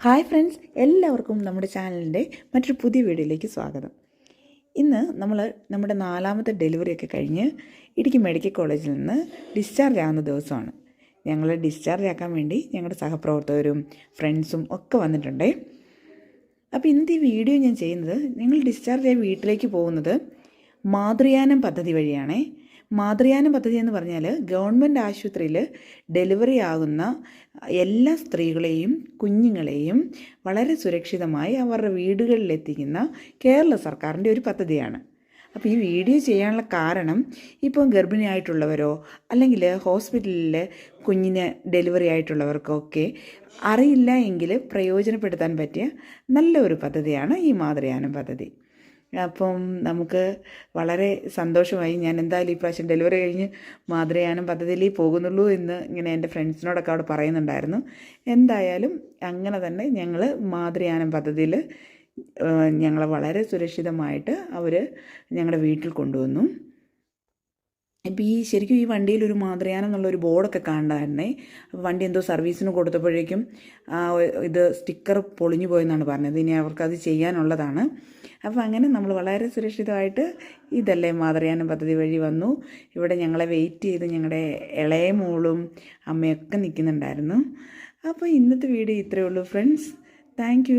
Hi friends എല്ലാവർക്കും നമ്മുടെ ചാനലിന്റെ മറ്റൊരു പുതിയ വീഡിയോയിലേക്ക് സ്വാഗതം. ഇന്ന് നമ്മൾ നമ്മുടെ നാലാമത്തെ ഡെലിവറിയൊക്കെ കഴിഞ്ഞ് ഇടുക്കി മെഡിക്കൽ കോളേജിൽ നിന്ന് ഡിസ്ചാർജ് ആവുന്ന ദിവസമാണ്. ഞങ്ങളെ ഡിസ്ചാർജ് ആക്കാൻ വേണ്ടി ഞങ്ങളുടെ സഹപ്രവർത്തകരും ഫ്രണ്ട്സും ഒക്കെ വന്നിട്ടുണ്ടേ. അപ്പോൾ ഇന്നത്തെ ഈ വീഡിയോ ഞാൻ ചെയ്യുന്നത് നിങ്ങൾ ഡിസ്ചാർജ് ആയി വീട്ടിലേക്ക് പോകുന്നത് മാതൃയാനം പദ്ധതി വഴിയാണേ. മാതൃയാനം പദ്ധതി എന്ന് പറഞ്ഞാൽ ഗവൺമെന്റ് ആശുപത്രിയിൽ ഡെലിവറി ആകുന്ന എല്ലാ സ്ത്രീകളെയും കുഞ്ഞുങ്ങളെയും വളരെ സുരക്ഷിതമായി അവരുടെ വീടുകളിലെത്തിക്കുന്ന കേരള സർക്കാരിന്റെ ഒരു പദ്ധതിയാണ്. അപ്പോൾ ഈ വീഡിയോ ചെയ്യാനുള്ള കാരണം ഇപ്പോൾ ഗർഭിണിയായിട്ടുള്ളവരോ അല്ലെങ്കിൽ ഹോസ്പിറ്റലിൽ കുഞ്ഞിന് ഡെലിവറി ആയിട്ടുള്ളവർക്കൊക്കെ അറിയില്ല എങ്കിൽ പ്രയോജനപ്പെടുത്താൻ പറ്റിയ നല്ലൊരു പദ്ധതിയാണ് ഈ മാതൃയാനം പദ്ധതി. അപ്പം നമുക്ക് വളരെ സന്തോഷമായി. ഞാൻ എന്തായാലും ഈ പ്രാവശ്യം ഡെലിവറി കഴിഞ്ഞ് മാതൃയാനം പദ്ധതിയിൽ പോകുന്നുള്ളൂ എന്ന് ഇങ്ങനെ എന്റെ ഫ്രണ്ട്സിനോടൊക്കെ അവിടെ പറയുന്നുണ്ടായിരുന്നു. എന്തായാലും അങ്ങനെ തന്നെ ഞങ്ങൾ മാതൃയാനം പദ്ധതിയിൽ ഞങ്ങളെ വളരെ സുരക്ഷിതമായിട്ട് അവർ ഞങ്ങളുടെ വീട്ടിൽ കൊണ്ടുവന്നു. ഇപ്പം ഈ ശരിക്കും ഈ വണ്ടിയിൽ ഒരു മാതൃയാനം എന്നുള്ളൊരു ബോർഡൊക്കെ കാണണ്ടായിരുന്നേ വണ്ടി എന്തോ സർവീസിന് കൊടുത്തപ്പോഴേക്കും ഇത് സ്റ്റിക്കർ പൊളിഞ്ഞു പോയെന്നാണ് പറഞ്ഞത്. ഇനി അവർക്കത് ചെയ്യാനുള്ളതാണ്. അപ്പോൾ അങ്ങനെ നമ്മൾ വളരെ സുരക്ഷിതമായിട്ട് ഇതല്ലേ മാതൃയാനം പദ്ധതി വഴി വന്നു. ഇവിടെ ഞങ്ങളെ വെയിറ്റ് ചെയ്ത് ഞങ്ങളുടെ ഇളയ മോളും അമ്മയൊക്കെ നിൽക്കുന്നുണ്ടായിരുന്നു. അപ്പോൾ ഇന്നത്തെ വീഡിയോ ഇത്രയേ ഉള്ളൂ ഫ്രണ്ട്സ് താങ്ക്